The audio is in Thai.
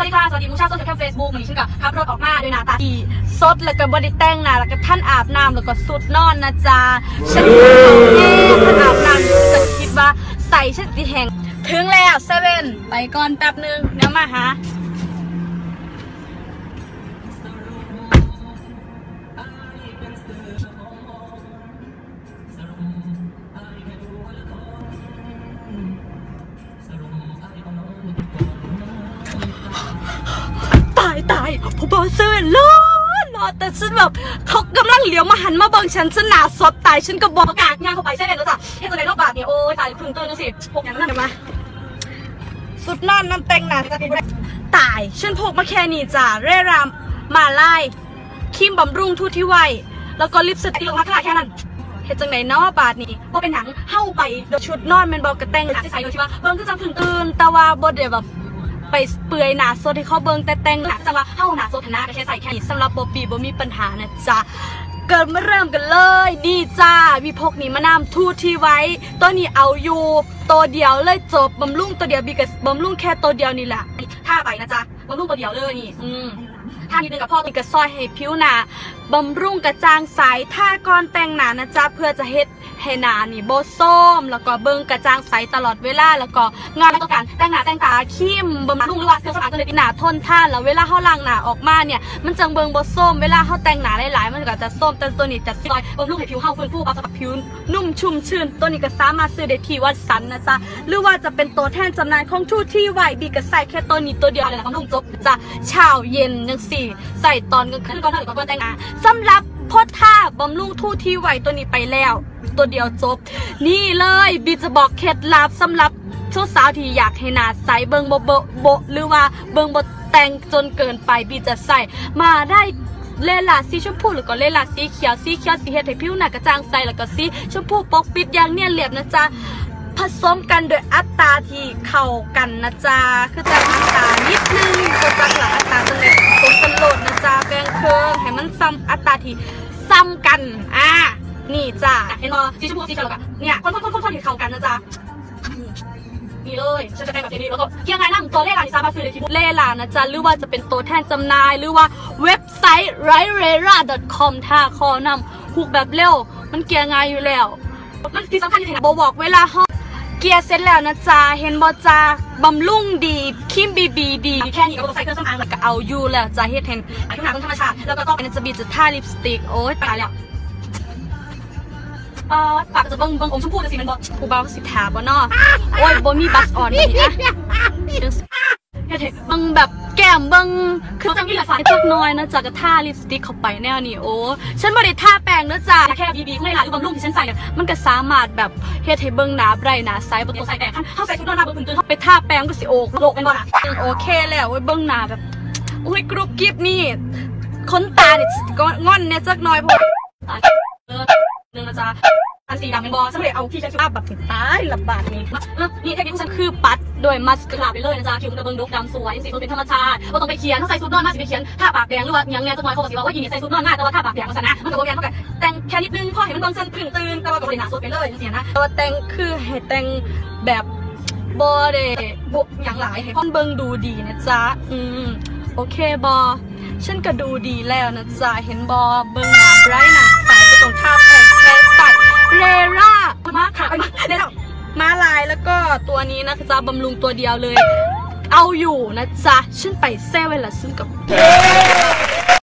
สวัสดีค่ะ สวัสดีมูชาโซเชียลแคมเฟซบุ๊กมันนี้ชื่อกับขับรถออกมาด้วยหน้าตาดีสดแล้วก็บไดิแต่งหน้าแล้วก็ท่านอาบน้ำแล้วก็สุดนอนนะจ๊ะฉันเย่ท่านอาบน้ำฉันก็คิดว่าใส่ชุดตีแห่งถึงแล้วเซเว่นไปก่อนแป๊บนึงเดี๋ยวมาหา ผมบอกเซเว่นรอรอแต่ฉันแบบเขากำลังเหลียวมาหันมาเบิ่งฉันฉันหนาสดตายฉันก็บอกกาศงานเข้าไปใช่เลยแล้วจ้ะเฮ็ดจะได้รอบบาทเนี่ยโอ้ยตายพึ่งตื่นจังสิพวกอย่างนั้นเดี๋ยวมาสุดนอนน้ำแต่งหนาตายฉันพกมาแค่นี้จ้ะเร่รามมาไล่ครีมบำรุงทุที่ไวแล้วก็ลิปสติกลงมาขนาดแค่นั้นเฮ็ดจังไหนเนาะบาทนี้ก็เป็นหนังเข้าไปโดยชุดนอนแมันบอกกระแตงหนักใส่โดยที่ว่าเบิ้งก็จังพึ่งตื่นตื่นต่ว่าบ่ได้แบบ ไปเปื่อยหนาโซที่เขาเบิ่งแต่แต่งหนักจังว่าเข้าหนาโซธนาก็แค่ใส่แค่นี้สำหรับโบปีบ่มีปัญหานะจ๊ะเกิดมาเริ่มกันเลย ดีจ้า มีพกนี้มานำทูที่ไว้ ตัวนี้เอาอยู่ตัวเดียวเลยจบบำรุงตัวเดียวบีกับบำรุงแค่ตัวเดียวนี่แหละท่าไปนะจ๊ะ บำรุงตัวเดียวเลยนี่อืมท่านี้นึงกับพ่อนี่ก็ซอยให้ผิวหนาบำรุงกระจ่างใสท่าก่อนแต่งหนานะจ๊ะเพื่อจะเฮ็ดให้หนานี่โบส้ม แล้วก็เบิ่งกระจ่างใสตลอดเวลาแล้วก็งานไม่ต้องการแต่งหน้าแต่งตาตาคิมบำลุรุงงหรือว่าเครื่องสำอางตัวเล็กหนาทนท่านแล้วเวลาเขาล้างหนาออกมาเนี่ยมันจังเบิงบส้มเวลาเขาแต่งหนาหลายๆมันก็จะส้มแต่ตัวนี้จะซอยบำรุงให้ผิวเข้าฟื้นฟูปรับสภาพผิวนุ่มชุ่มชื่น ตัวนี้ก็สามารถซื้อได้ที่วัดสันนะจ๊ะหรือว่าจะเป็นตัวแทนจำหน่ายของทูตที่ไหวบีก็ใส่แค่ตัวนี้ตัวเดียวอะไรนะบำรุงจบจะเช้าเย็นจังสี่ ใส่ตอนกลางคืขึ้นก่อนหน้าหรือก่อนแต่งหน้าสำหรับพดท่าบำรุงทูตที่ไหวตัวนี้ไปแล้ว ตัวเดียวจบ นี่เลยบีจะบอกเคล็ดลับสำหรับทุกสาวที่อยากให้หนาใสเบิงโบโบโบหรือว่าเบิงโบแต่งจนเกินไปบีจะใส่มาได้เลลาสีชมพูหรือก็เลลาสีเขียวสีเขียวสีเฮ็ดให้ผิวหน้ากระจ่างใสแล้วก็สีชมพูปกปิดอย่างเนียนเรียบนะจ๊ะ ผสมกันโดยอัตราที่เข้ากันนะจ๊ะคือจะอัตรานิดนึงก็จะหลักอัตราตรงนี้ผสมกันโหลดนะจ๊ะแบ่งเครื่องให้มันซ้ำอัตราที่ซ้ำกันอ่านี่จ้ะเห็นบอสีชมพูสีเขียวแล้วกันเนี่ยคนคนคนคนคนที่เข้ากันนะจ๊ะนี่เลยฉันจะแต่งแบบนี้แล้วก็เกี่ยงไงนั่งตัวเลขอะไรสามาซื้อได้ที่เล่ล่านะจ๊ะหรือว่าจะเป็นตัวแทนจำหน่ายหรือว่าเว็บไซต์ r i r e r a c o m ถ้าคอนำหุกแบบเร็ว มันเกียร์ง่ายอยู่แล้วมันที่สำคัญจริงๆนะบบอกเวลาห้อง เกียร์เสร็จแล้วนะจ๊ะเห็นบอจ้าบำรุงดีคิมบีบีดีมีแค่นี้ก็ต้องใส่เครื่องสำอางแล้วก็เอาอยู่แล้วจ้ะเฮ็ดเห็นผิวหน้าต้องธรรมชาติแล้วก็ต้องมันจะบีจะท่าลิปสติกโอ๊ยตายแล้วเอ่อปากจะเบิ่งเบิ่งอมชมพูจะสิมันบ่กูเบาสิถาบ่เนาะโอ๊ยบ่มีบัสออนนี่นะเฮ็ดเห็นเบังแบบ แก้มเบังคือจังมีหลือสายไอ้จักน้อยนะจ๊ะก็ท่าลิปสติกเข้าไปแนวนี้โอ้ฉันบ่ได้ท่าแป้งนะจ๊ะแค่บีบีไม่หลาหรือบำรุงที่ฉันใส่เนี่ยมันก็สามารถแบบเฮ็ดให้เบิงหนาไบรหนาใสบ่ตัต้วใส่แต่เข้าใส่ชุดนอนมาเบิงตื่นไปท่าแป้งก็สิโอกโลกเป็นบ่ล่ะโอเคแล้วเว้ยเบิงหนาแบบอุ้ยกรุบกริบนี่ขนตาเนี่ก็งอนเนี่ยจักน่อยพราะตาเออหนึ่งนะจ๊ะ อันสีดำเป็นบ่ฉันเลยเอาที่ฉันภาพแบบตายลำบากนี่นี่เทคนิคฉันคือปัดโดยมัสกราไปเลยนะจ๊ะคิวมันจะเบิ่งดกดำสวยสีมันเป็นธรรมชาติว่าต้องไปเขียนถ้าใส่ชุดนอนมาสิไปเขียนท่าปากแดงหรือว่าอย่างเนี้ยจะน้อยเขาบอกสิว่าว่ายีนี่ใส่ชุดนอนง่ายแต่ว่าท่าปากแดงมันชนะมันก็บ่แม่เท่ากันแต่งแค่นิดนึงพอเห็นมันเบิ่งฉันพึ่งตื่นแต่ว่าก็บ่ได้หนาสุดไปเลยจังซี่นะแต่ว่าแต่งคือให้แต่งแบบบ่ได้บุกอย่างหลายให้คนเบิ่งดูดีนะจ๊ะอืมโอเคบอฉันก็ดูดีแล้วนะจ๊ะเห็นบอเบิ่งหนาไรท์หนาใสก็ต้องท่า เลร่ามาขาไปมาได้แล้วมาลายแล้วก็ตัวนี้นะจ๊ะบำรุงตัวเดียวเลย เอาอยู่นะจ๊ะฉันไปเซเว่นละซึ่งกับ